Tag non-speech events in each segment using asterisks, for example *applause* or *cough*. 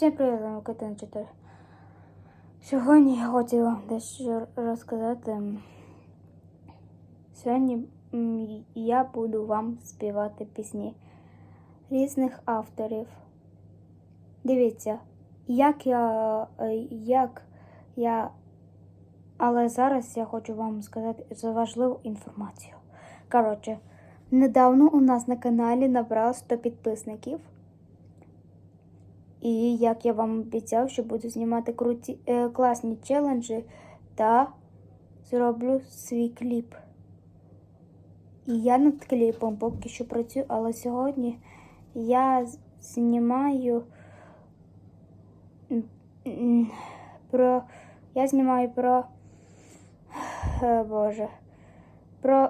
Всім привіт, я Катина 4. Сьогодні я хотіла вам дещо розказати. Сьогодні я буду вам співати пісні різних авторів. Дивіться, як я, е, як я, але зараз я хочу вам сказати за важливу інформацію. Коротше, недавно у нас на каналі набрало 100 підписників. І як я вам обіцяв, що буду знімати круті, е, класні челенджі та зроблю свій кліп. І я над кліпом поки що працюю, але сьогодні я знімаю про. Я знімаю про. е, Боже. Про.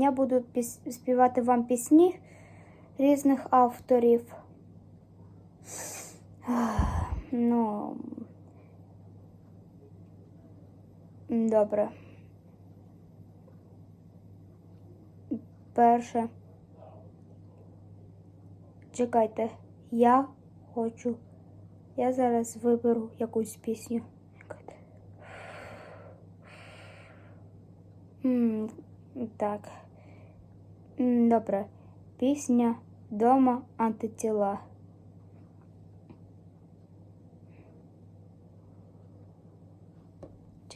Я буду співати вам пісні різних авторів. Ну. Добре. Перше. Чекайте, я хочу. Я зараз виберу якусь пісню. Так. Добре. Пісня Дома антитіла.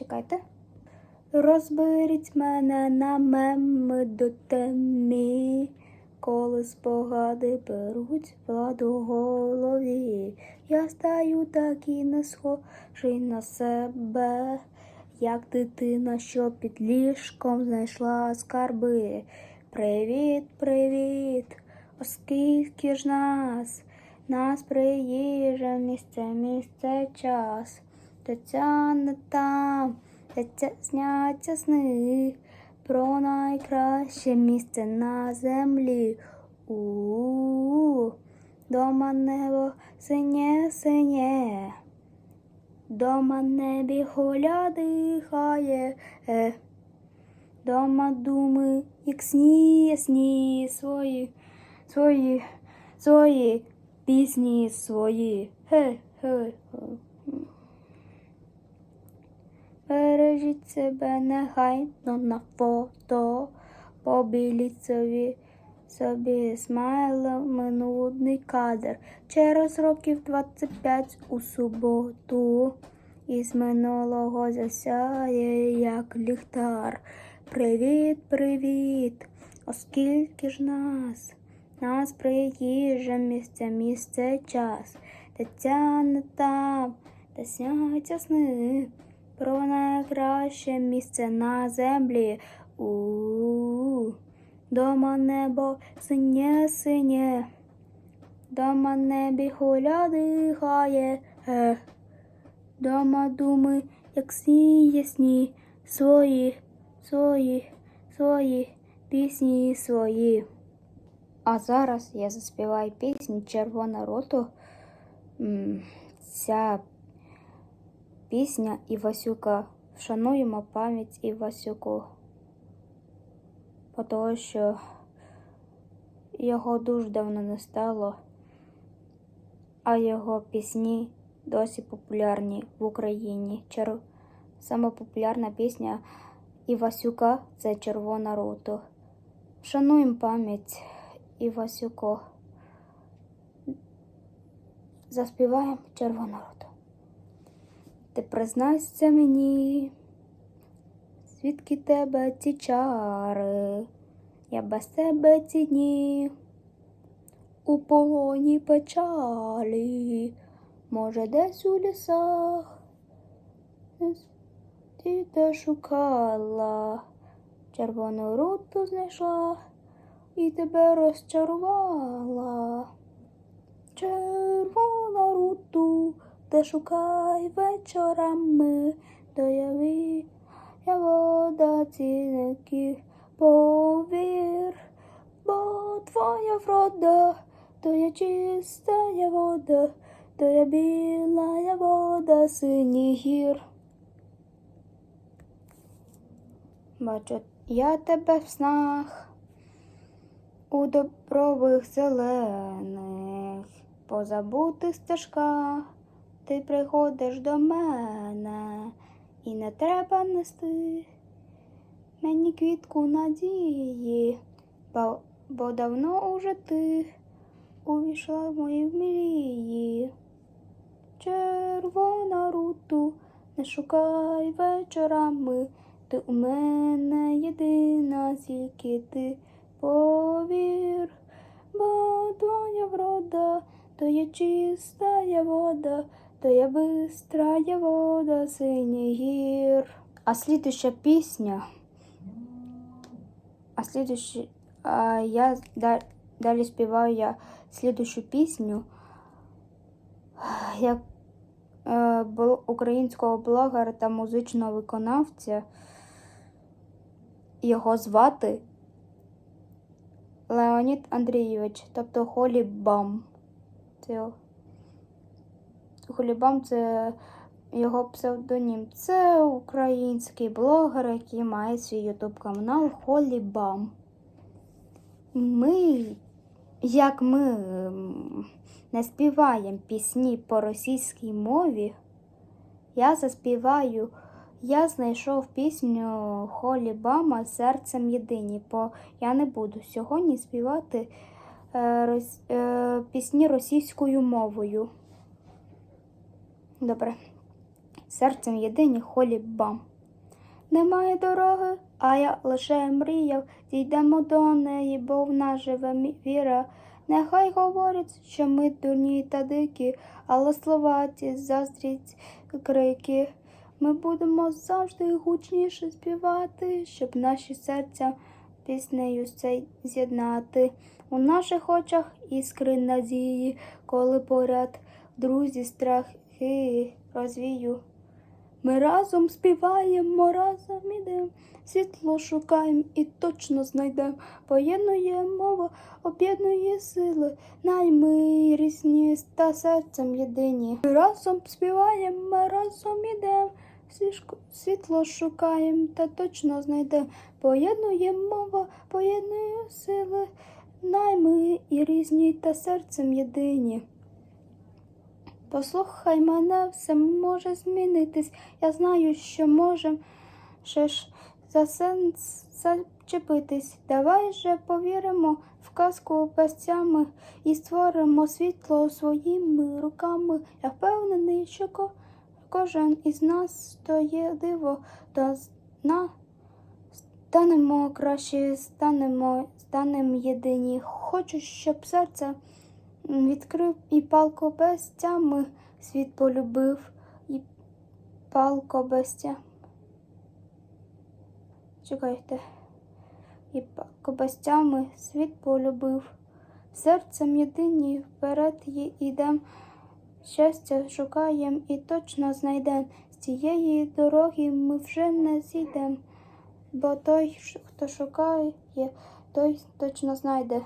Чекайте. Розберіть мене на меми до темі, коли спогади беруть владу голові. Я стаю такий не схожий на себе, як дитина, що під ліжком знайшла скарби. Привіт, привіт, оскільки ж нас, нас приїжджа місце, місце, час. Тетяна там, де ця- сняться сни про найкраще місце на землі. У-у-у, дома небо синє, синє, дома небі голя дихає. Дома думи, як сні, ясні свої, свої, свої пісні свої. Хе, хе, хе. Бережіть себе негайно на фото, побіліть собі, собі смайлами нудний кадр. Через років 25 у суботу із минулого засяє, як ліхтар. Привіт, привіт, оскільки ж нас, нас приїжджа місце, місце, час. Тетяна там, де сняться сни про найкраще місце на землі. У дома небо синє, синє, дома небі гуля дихає. Е. Дома думи, як сні ясні, свої, свої, свої, пісні свої. А зараз я заспіваю пісню Червона роту. Ця пісня Івасюка. Вшануємо пам'ять Івасюку. Того, що його дуже давно не стало, а його пісні досі популярні в Україні. Чер... Сама популярна пісня Івасюка це Червона роту. Вшануємо пам'ять Івасюко. Заспіваємо Червону роту. Ти признайся мені, звідки тебе ці чари, я без тебе ці дні, у полоні печалі, може, десь у лісах, ти те шукала, червону руту знайшла і тебе розчарувала. Червона руту, де шукай вечорами, дояви я вода цінників, повір, бо твоя врода, то є чиста я вода, то є біла я вода синій гір. Бачу, я тебе в снах у добрових зелених по забутих стежках. Ти приходиш до мене, і не треба нести мені квітку надії, бо, бо давно уже ти увійшла в мої мрії. Червона руту, не шукай вечорами, ти у мене єдина, тільки ти повір, бо твоя врода, то є чистая вода, то є бистрая вода синіх гір. А слідуща пісня. А слідуща, а я далі співаю я слідущу пісню як е, українського блогера та музичного виконавця. Його звати Леонід Андрійович, тобто Холібам. Це Холібам це його псевдонім. Це український блогер, який має свій ютуб канал Холібам. Ми, як ми ем, не співаємо пісні по російській мові, я заспіваю. Я знайшов пісню Холі Бама серцем єдині, бо я не буду сьогодні співати е, рос, е, пісні російською мовою. Добре. Серцем єдині Холі Бам. Немає дороги, а я лише мріяв, дійдемо до неї, бо в нас живе віра. Нехай говорять, що ми дурні та дикі, але слова ті заздріть крики. Ми будемо завжди гучніше співати, щоб наші серця піснею цей з'єднати. У наших очах іскри надії, коли поряд друзі страхи розвію. Ми разом співаємо, разом ідем, світло шукаємо і точно знайдем. Поєднує мова, об'єднує сили, найми різні та серцем єдині. Ми разом співаємо, ми разом ідем, світло шукаємо та точно знайдем. Поєднує мова, поєднує сили, найми і різні та серцем єдині. Послухай мене, все може змінитись. Я знаю, що можем ще ж за сенс зачепитись. Давай же повіримо в казку песцями і створимо світло своїми руками. Я впевнений, що ко- кожен із нас то є диво, з- на станемо краще, станемо, станемо єдині. Хочу, щоб серце відкрив і палко без тями світ полюбив, і палко без. Чекайте. І палко без світ полюбив. Серцем єдині вперед ідем. Щастя шукаєм і точно знайдем. З цієї дороги ми вже не зійдем, бо той, хто шукає, той точно знайде.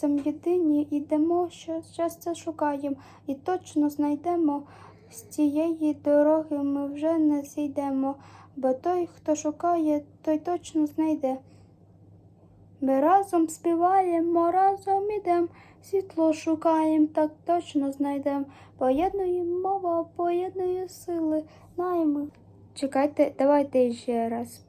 Серцем єдині йдемо, що щастя шукаємо, і точно знайдемо. З цієї дороги ми вже не зійдемо, бо той, хто шукає, той точно знайде. Ми разом співаємо, разом ідем, світло шукаємо, так точно знайдем. Поєднуємо мова, поєднує сили, найми. Чекайте, давайте ще раз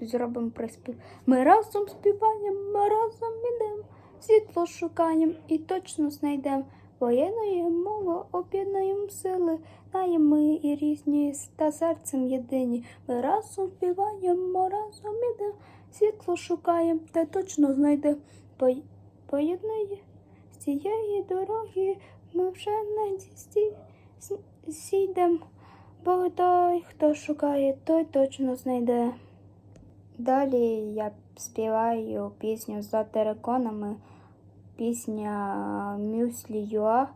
зробимо приспів. Ми разом співаємо, ми разом ідем, світло шукаємо і точно знайдем. Поєднуємо мову, об'єднуємо сили, найми і різні та серцем єдині. Ми разом співаємо, разом ідем, світло шукаємо та точно знайдем. Пой- Поєднує з цієї дороги ми вже не зі- зійдем, бо той, хто шукає, той точно знайде. Далі я співаю пісню за териконами, пісня Мюслі Юа.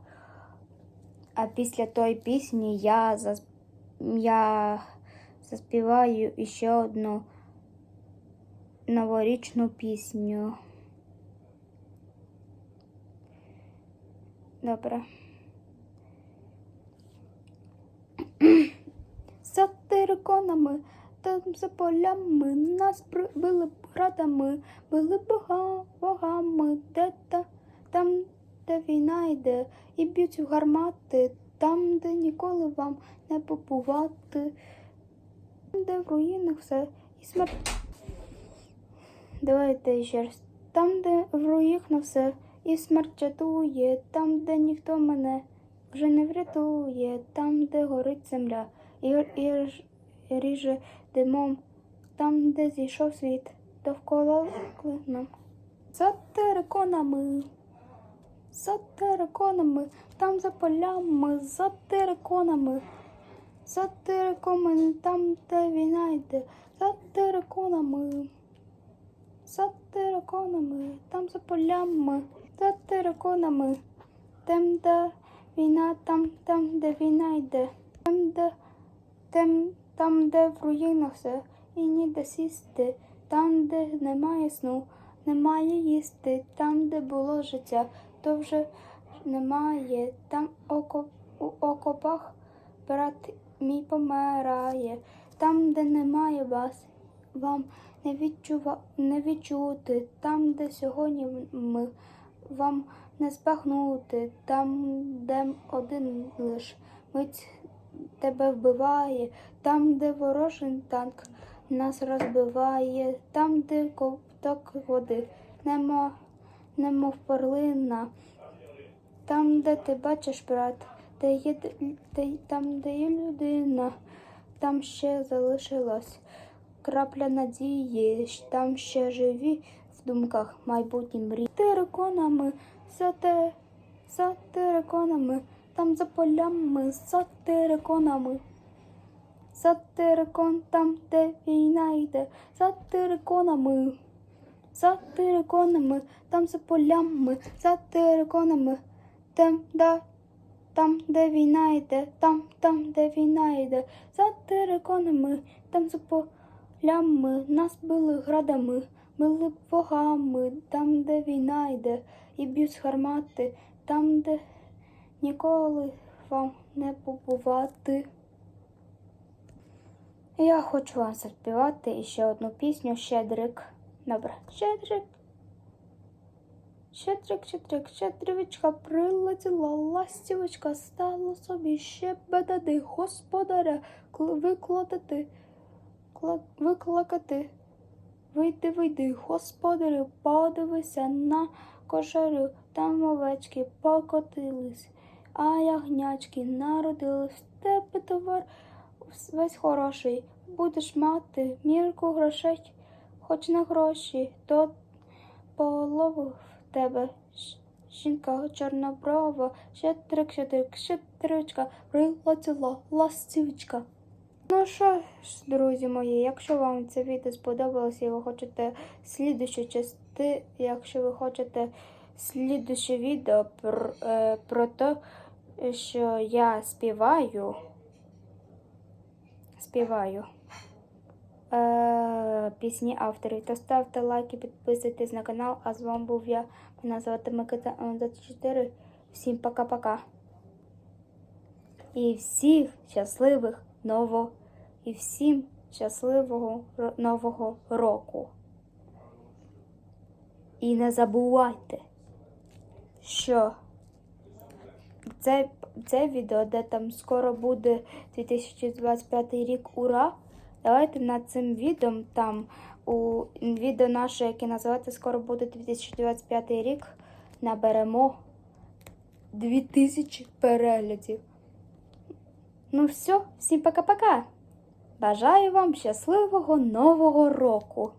А після тої пісні я, зас... я заспіваю ще одну новорічну пісню. Добре. *clears throat* За териконами та за полями нас били б градами, били бога, богами, де та там де війна йде, і б'ють гармати, там, де ніколи вам не побувати, там, де в руїнах все і смерть. Давайте ще раз. Там, де в руїнах все і смерть чатує, там, де ніхто мене вже не врятує, там, де горить земля, і, і, рж- ріже димом, там, де зійшов світ, довкола клином. За териконами, за териконами, там за полями, за териконами, за териконами, там, де війна йде, за териконами. За териконами, там за полями, за териконами, там, де війна, там, там, де війна йде, там, де, там, там, де в руїнах все, і ніде сісти, там, де немає сну, немає їсти, там, де було життя, то вже немає, там око, у окопах брат мій помирає, там, де немає вас, вам не, відчува, не відчути, там, де сьогодні ми вам не збагнути, там, де один лиш мить тебе вбиває, там, де ворожий танк нас розбиває, там, де ковток води, нема, немов перлина, там, де ти бачиш, брат, де є, де, там, де є людина, там ще залишилось крапля надії, там ще живі в думках майбутні мрії. Териконами, за те, за териконами, там за полями, за териконами. За терикон, там, де війна йде, за териконами. За териконами, там за полями, за териконами, там, да, там, де війна йде, там, там, де війна йде, за териконами, там за полями, нас били градами, били богами, там, де війна йде, і б'ють гармати, там, де ніколи вам не побувати. Я хочу вам заспівати ще одну пісню Щедрик. Добре, Щедрик. Щедрик, щедрик, щедрівочка, прилетіла ластівочка, стало собі ще бедади, господаря, кл- викладати, викликати. Вийди, вийди, господарю, подивися на кошарю, там овечки покотились, а ягнячки народились, тебе товар весь хороший, будеш мати мірку грошей, хоч на гроші, то полову в тебе жінка чорноброва, щедрик, щедрик, щедричка, прилетіла ластівочка. Ну що ж, друзі мої, якщо вам це відео сподобалось і ви хочете слідуючу части, якщо ви хочете слідуюче відео про, е, про те, що я співаю, співаю е, пісні авторів, то ставте лайки, підписуйтесь на канал. А з вами був я. Мене звати Микита М24. Всім пока-пока. І всіх щасливих нового і всім щасливого нового року. І не забувайте, що це, це відео, де там скоро буде 2025 рік ура. Давайте над цим відео там у відео наше, яке називається Скоро буде 2025 рік, наберемо 2000 переглядів. Ну все, всім пока-пока. Бажаю вам щасливого нового року!